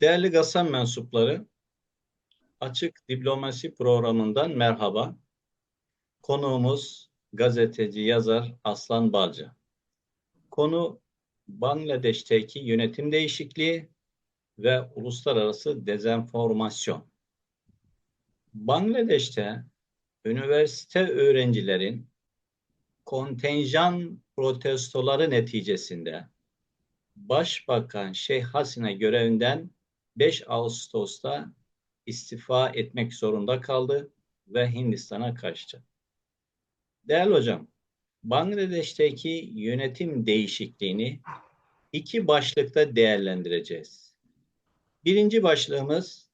Değerli Gazan mensupları, Açık Diplomasi programından merhaba. Konuğumuz gazeteci, yazar Aslan Balcı. Konu Bangladeş'teki yönetim değişikliği ve uluslararası dezenformasyon. Bangladeş'te üniversite öğrencilerin kontenjan protestoları neticesinde Başbakan Şeyh Hasina görevinden 5 Ağustos'ta istifa etmek zorunda kaldı ve Hindistan'a kaçtı. Değerli hocam, Bangladeş'teki yönetim değişikliğini iki başlıkta değerlendireceğiz. Birinci başlığımız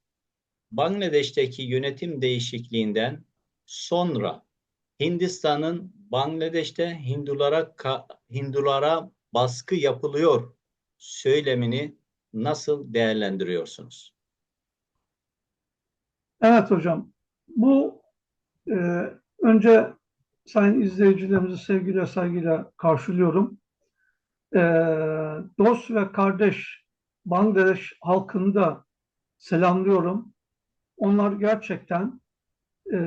Bangladeş'teki yönetim değişikliğinden sonra Hindistan'ın Bangladeş'te Hindulara Hindulara baskı yapılıyor söylemini nasıl değerlendiriyorsunuz? Evet hocam. Bu e, önce sayın izleyicilerimizi sevgiyle saygıyla karşılıyorum. E, dost ve kardeş Bangladeş halkını da selamlıyorum. Onlar gerçekten e,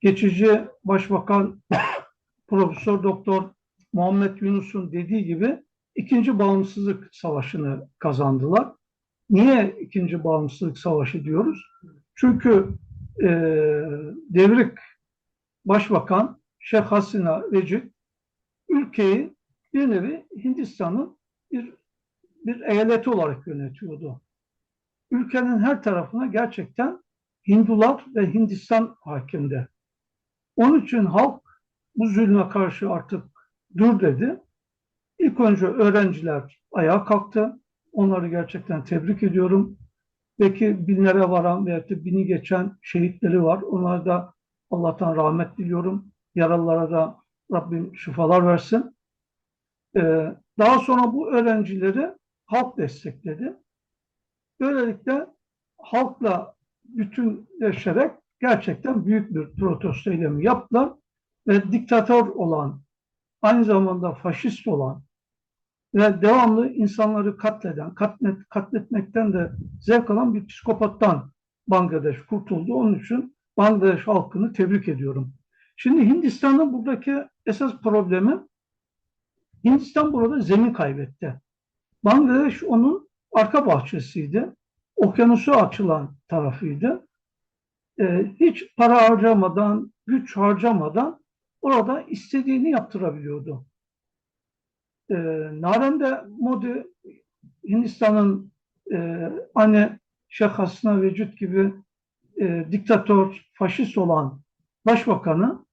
geçici Başbakan Profesör Doktor Muhammed Yunus'un dediği gibi ikinci bağımsızlık savaşını kazandılar. Niye ikinci bağımsızlık savaşı diyoruz? Çünkü e, devrik başbakan Şeyh Hasina Recep ülkeyi bir nevi Hindistan'ın bir, bir eyaleti olarak yönetiyordu. Ülkenin her tarafına gerçekten Hindular ve Hindistan hakimdi. Onun için halk bu zulme karşı artık dur dedi. İlk önce öğrenciler ayağa kalktı. Onları gerçekten tebrik ediyorum. Belki binlere varan veya da bini geçen şehitleri var. Onlara da Allah'tan rahmet diliyorum. Yaralılara da Rabbim şifalar versin. Ee, daha sonra bu öğrencileri halk destekledi. Böylelikle halkla bütünleşerek gerçekten büyük bir protesto eylemi yaptılar ve diktatör olan, aynı zamanda faşist olan ve devamlı insanları katleden, katlet, katletmekten de zevk alan bir psikopattan Bangladeş kurtuldu. Onun için Bangladeş halkını tebrik ediyorum. Şimdi Hindistan'ın buradaki esas problemi Hindistan burada zemin kaybetti. Bangladeş onun arka bahçesiydi. Okyanusu açılan tarafıydı. Ee, hiç para harcamadan, güç harcamadan orada istediğini yaptırabiliyordu. E, Narendra Modi Hindistan'ın e, anne Şeyh Hasina Vecud gibi e, diktatör, faşist olan başbakanı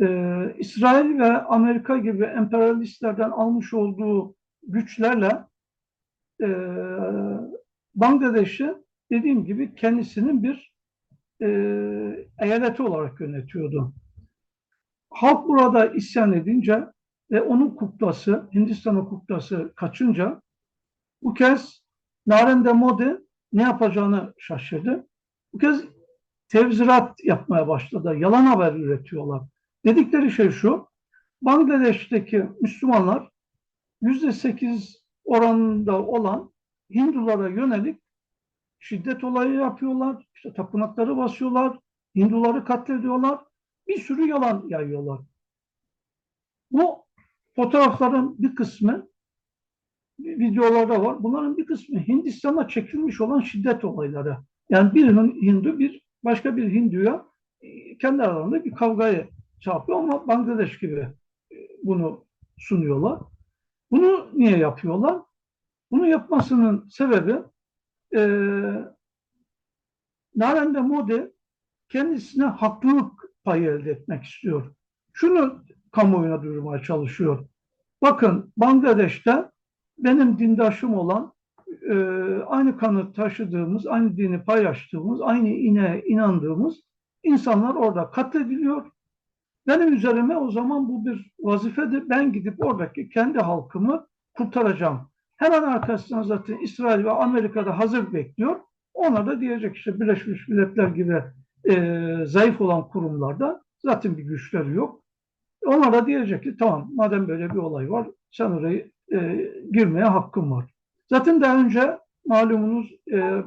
e, İsrail ve Amerika gibi emperyalistlerden almış olduğu güçlerle e, Bangladeş'i dediğim gibi kendisinin bir e, eyaleti olarak yönetiyordu. Halk burada isyan edince ve onun kuklası, Hindistan'ın kuklası kaçınca bu kez Narendra Modi ne yapacağını şaşırdı. Bu kez tevzirat yapmaya başladı. Yalan haber üretiyorlar. Dedikleri şey şu, Bangladeş'teki Müslümanlar yüzde sekiz oranında olan Hindulara yönelik şiddet olayı yapıyorlar, işte tapınakları basıyorlar, Hinduları katlediyorlar, bir sürü yalan yayıyorlar. Bu fotoğrafların bir kısmı videolarda var. Bunların bir kısmı Hindistan'a çekilmiş olan şiddet olayları. Yani birinin Hindu bir başka bir Hindu'ya e, kendi aralarında bir kavgayı çarpıyor ama Bangladeş gibi e, bunu sunuyorlar. Bunu niye yapıyorlar? Bunu yapmasının sebebi e, Narendra Modi kendisine haklılık payı elde etmek istiyor. Şunu kamuoyuna duyurmaya çalışıyor. Bakın Bangladeş'te benim dindaşım olan e, aynı kanı taşıdığımız, aynı dini paylaştığımız, aynı ine inandığımız insanlar orada katlediliyor. Benim üzerime o zaman bu bir vazifedir. Ben gidip oradaki kendi halkımı kurtaracağım. Hemen arkasından zaten İsrail ve Amerika'da hazır bekliyor. Onlar da diyecek işte Birleşmiş Milletler gibi e, zayıf olan kurumlarda zaten bir güçleri yok. Onlar da diyecek ki tamam madem böyle bir olay var sen oraya e, girmeye hakkın var. Zaten daha önce malumunuz e,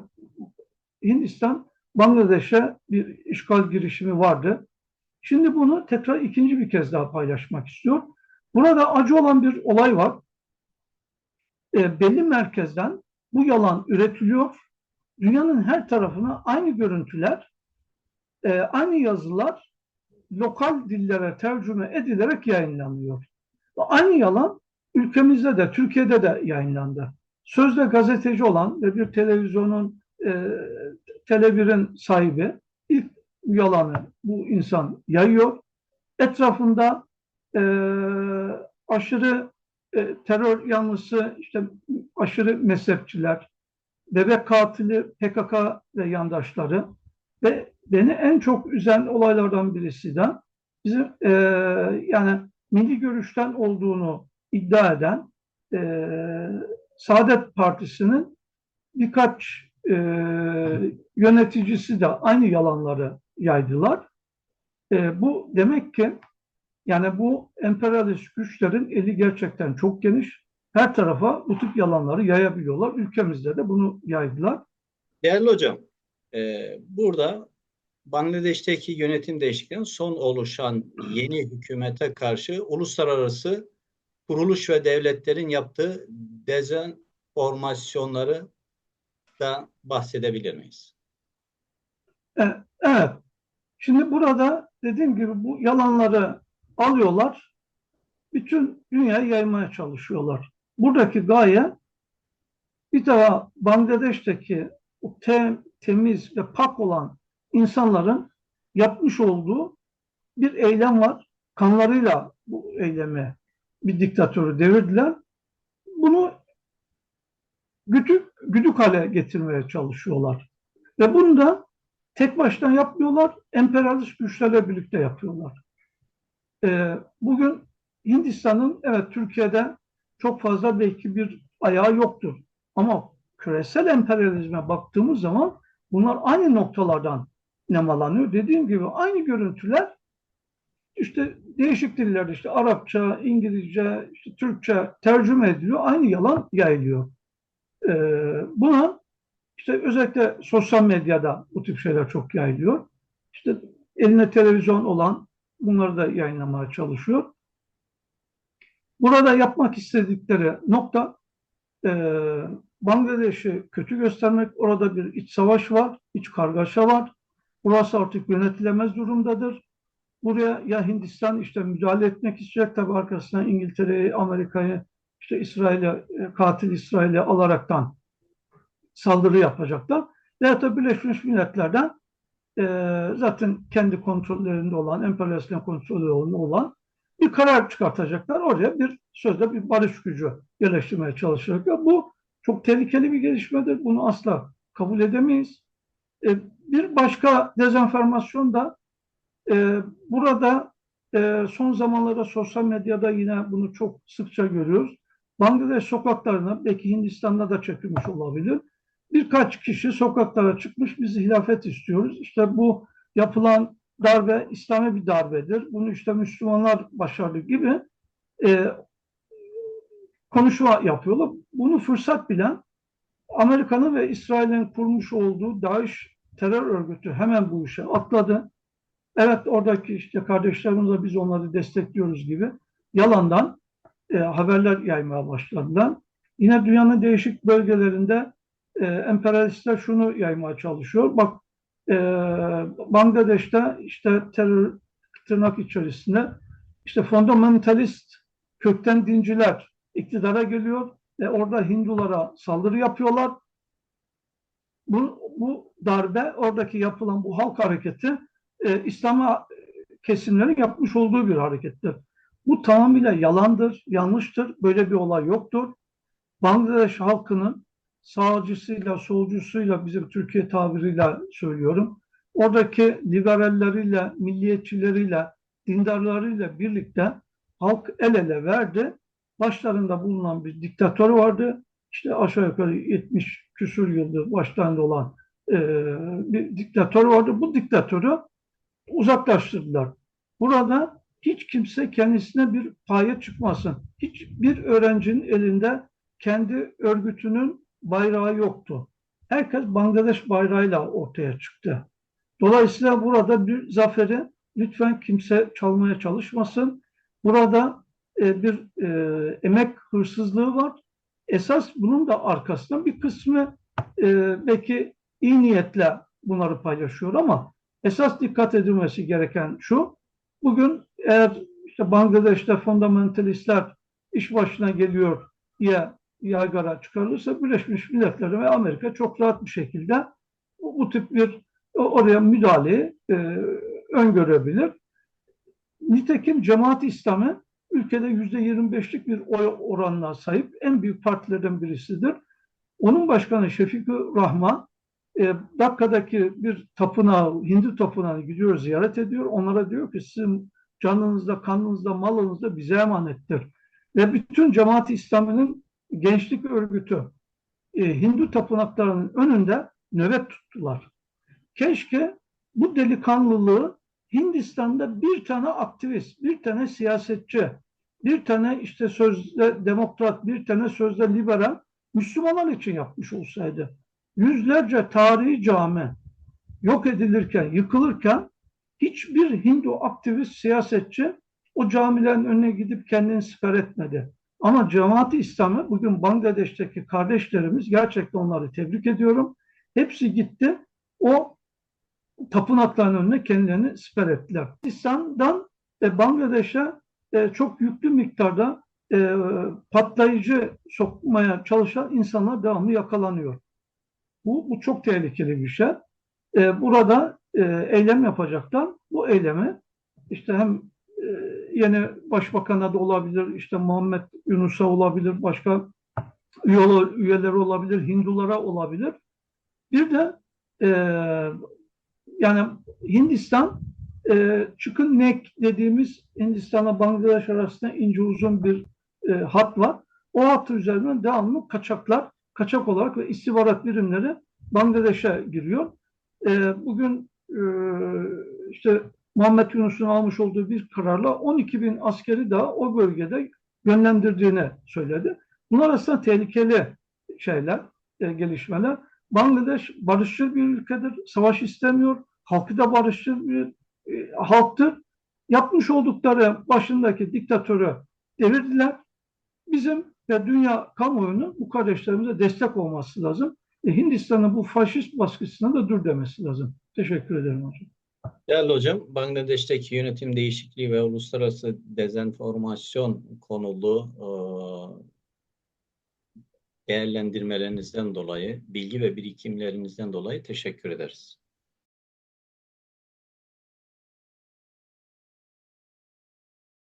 Hindistan Bangladeş'e bir işgal girişimi vardı. Şimdi bunu tekrar ikinci bir kez daha paylaşmak istiyor. Burada acı olan bir olay var. E, belli merkezden bu yalan üretiliyor. Dünyanın her tarafına aynı görüntüler, e, aynı yazılar lokal dillere tercüme edilerek yayınlanıyor. Aynı yalan ülkemizde de, Türkiye'de de yayınlandı. Sözde gazeteci olan ve bir televizyonun e, Tele1'in sahibi ilk yalanı bu insan yayıyor. Etrafında e, aşırı e, terör yanlısı, işte aşırı mezhepçiler, bebek katili PKK ve yandaşları ve beni en çok üzen olaylardan birisi de bizim e, yani milli görüşten olduğunu iddia eden e, Saadet Partisi'nin birkaç e, yöneticisi de aynı yalanları yaydılar. E, bu demek ki yani bu emperyalist güçlerin eli gerçekten çok geniş. Her tarafa bu tip yalanları yayabiliyorlar. Ülkemizde de bunu yaydılar. Değerli hocam, e, burada Bangladeş'teki yönetim değişikliğinin son oluşan yeni hükümete karşı uluslararası kuruluş ve devletlerin yaptığı dezenformasyonları da bahsedebilir miyiz? Evet. Şimdi burada dediğim gibi bu yalanları alıyorlar, bütün dünyaya yaymaya çalışıyorlar. Buradaki gaye bir daha Bangladeş'teki o tem, temiz ve pak olan insanların yapmış olduğu bir eylem var. Kanlarıyla bu eylemi bir diktatörü devirdiler. Bunu güdük, güdük hale getirmeye çalışıyorlar. Ve bunu da tek başına yapmıyorlar, emperyalist güçlerle birlikte yapıyorlar. Ee, bugün Hindistan'ın evet Türkiye'de çok fazla belki bir ayağı yoktur. Ama küresel emperyalizme baktığımız zaman bunlar aynı noktalardan nemalanıyor. Dediğim gibi aynı görüntüler işte değişik dillerde işte Arapça, İngilizce, işte Türkçe tercüme ediliyor. Aynı yalan yayılıyor. Ee, buna işte özellikle sosyal medyada bu tip şeyler çok yayılıyor. İşte eline televizyon olan bunları da yayınlamaya çalışıyor. Burada yapmak istedikleri nokta e, Bangladeş'i kötü göstermek. Orada bir iç savaş var, iç kargaşa var. Burası artık yönetilemez durumdadır. Buraya ya Hindistan işte müdahale etmek isteyecek tabii arkasından İngiltere'yi, Amerika'yı, işte İsrail'e, e, katil İsrail'i alaraktan saldırı yapacaklar. Veya da Birleşmiş Milletler'den e, zaten kendi kontrollerinde olan, emperyalistlerin kontrollerinde olan bir karar çıkartacaklar. Oraya bir sözde bir barış gücü yerleştirmeye çalışacaklar. Bu çok tehlikeli bir gelişmedir. Bunu asla kabul edemeyiz. E, bir başka dezenformasyon da e, burada e, son zamanlarda sosyal medyada yine bunu çok sıkça görüyoruz. Bangladeş sokaklarına belki Hindistan'da da çekilmiş olabilir. Birkaç kişi sokaklara çıkmış biz hilafet istiyoruz. İşte bu yapılan darbe İslami bir darbedir. Bunu işte Müslümanlar başardı gibi e, konuşma yapıyorlar. Bunu fırsat bilen Amerika'nın ve İsrail'in kurmuş olduğu DAEŞ terör örgütü hemen bu işe atladı. Evet oradaki işte kardeşlerimizle biz onları destekliyoruz gibi yalandan e, haberler yaymaya başladılar. Yine dünyanın değişik bölgelerinde e, emperyalistler şunu yaymaya çalışıyor. Bak e, Bangladeş'te işte terör tırnak içerisinde işte fundamentalist kökten dinciler iktidara geliyor ve orada Hindulara saldırı yapıyorlar. Bu, bu darbe oradaki yapılan bu halk hareketi e, İslam'a kesimlerin yapmış olduğu bir harekettir. Bu tamamıyla yalandır, yanlıştır. Böyle bir olay yoktur. Bangladeş halkının sağcısıyla, solcusuyla, bizim Türkiye tabiriyle söylüyorum. Oradaki liberalleriyle, milliyetçileriyle, dindarlarıyla birlikte halk el ele verdi. Başlarında bulunan bir diktatör vardı. İşte aşağı yukarı 70 küsur yıldır başlarında olan e, bir diktatör vardı. Bu diktatörü uzaklaştırdılar. Burada hiç kimse kendisine bir paye çıkmasın. Hiçbir öğrencinin elinde kendi örgütünün bayrağı yoktu. Herkes Bangladeş bayrağıyla ortaya çıktı. Dolayısıyla burada bir zaferi lütfen kimse çalmaya çalışmasın. Burada e, bir e, emek hırsızlığı var. Esas bunun da arkasında bir kısmı e, belki iyi niyetle bunları paylaşıyor ama esas dikkat edilmesi gereken şu. Bugün eğer işte Bangladeş'te fundamentalistler iş başına geliyor diye yaygara çıkarılırsa Birleşmiş Milletler ve Amerika çok rahat bir şekilde bu, bu tip bir oraya müdahaleyi e, öngörebilir. Nitekim Cemaat İslamı ülkede yüzde 25'lik bir oy oranına sahip en büyük partilerden birisidir. Onun başkanı Şefik Rahman e, Dakka'daki bir tapınağı, Hindu tapınağını gidiyor, ziyaret ediyor. Onlara diyor ki sizin canınızda, kanınızda, malınızda bize emanettir. Ve bütün Cemaat-i İslami'nin gençlik örgütü e, Hindu tapınaklarının önünde nöbet tuttular. Keşke bu delikanlılığı Hindistan'da bir tane aktivist, bir tane siyasetçi, bir tane işte sözde demokrat, bir tane sözde liberal Müslümanlar için yapmış olsaydı. Yüzlerce tarihi cami yok edilirken, yıkılırken hiçbir Hindu aktivist, siyasetçi o camilerin önüne gidip kendini siper etmedi. Ama Cemaat-i İslam'ı bugün Bangladeş'teki kardeşlerimiz gerçekten onları tebrik ediyorum. Hepsi gitti. O tapınakların önüne kendilerini siper ettiler. Hindistan'dan e, Bangladeş'e e, çok yüklü miktarda e, patlayıcı sokmaya çalışan insanlar devamlı yakalanıyor. Bu, bu çok tehlikeli bir şey. E, burada eylem yapacaklar. Bu eylemi işte hem yeni başbakana da olabilir, işte Muhammed Yunus'a olabilir, başka üyeler olabilir, Hindulara olabilir. Bir de e, yani Hindistan e, çıkın nek dediğimiz Hindistan'la Bangladeş arasında ince uzun bir e, hat var. O hat üzerinden devamlı kaçaklar, kaçak olarak ve istihbarat birimleri Bangladeş'e giriyor. E, bugün e, işte Muhammed Yunus'un almış olduğu bir kararla 12 bin askeri daha o bölgede yönlendirdiğini söyledi. Bunlar aslında tehlikeli şeyler, e, gelişmeler. Bangladeş barışçıl bir ülkedir, savaş istemiyor, halkı da barışçıl bir e. Yapmış oldukları başındaki diktatörü devirdiler. Bizim ve dünya kamuoyunun bu kardeşlerimize destek olması lazım. E, Hindistan'ın bu faşist baskısına da dur demesi lazım. Teşekkür ederim hocam. Değerli hocam, Bangladeş'teki yönetim değişikliği ve uluslararası dezenformasyon konulu e, değerlendirmelerinizden dolayı, bilgi ve birikimlerinizden dolayı teşekkür ederiz.